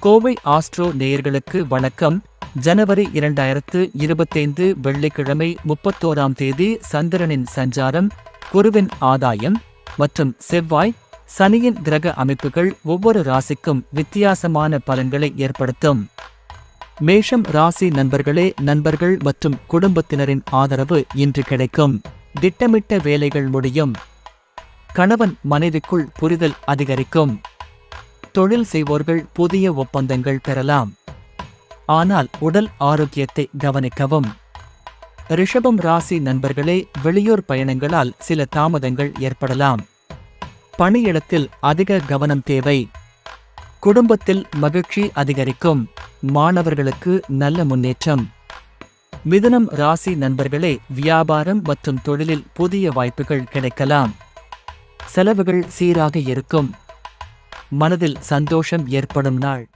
Kovai astro நேயர்களுக்கு வணக்கம். ஜனவரி இரண்டாயிரத்து இருபத்தைந்து வெள்ளிக்கிழமை முப்பத்தோராம் தேதி சந்திரனின் சஞ்சாரம் குருவின் ஆதாயம் மற்றும் செவ்வாய் சனியின் கிரக அமைப்புகள் ஒவ்வொரு ராசிக்கும் வித்தியாசமான பலன்களை ஏற்படுத்தும். மேஷம் ராசி நண்பர்களே நண்பர்கள் மற்றும் குடும்பத்தினரின் ஆதரவு இன்று கிடைக்கும். திட்டமிட்ட வேலைகள் முடியும். கணவன் மனைவிக்குள் புரிதல் அதிகரிக்கும். தொழில் செய்வோர்கள் புதிய ஒப்பந்தங்கள் பெறலாம். ஆனால் உடல் ஆரோக்கியத்தை கவனிக்கவும். ரிஷபம் ராசி நண்பர்களே வெளியூர் பயணங்களால் சில தாமதங்கள் ஏற்படலாம். பணியிடத்தில் அதிக கவனம் தேவை. குடும்பத்தில் மகிழ்ச்சி அதிகரிக்கும். மாணவர்களுக்கு நல்ல முன்னேற்றம். மிதுனம் ராசி நண்பர்களே வியாபாரம் மற்றும் தொழிலில் புதிய வாய்ப்புகள் கிடைக்கலாம். செலவுகள் சீராக இருக்கும். மனதில் சந்தோஷம் ஏற்படும் நாள்.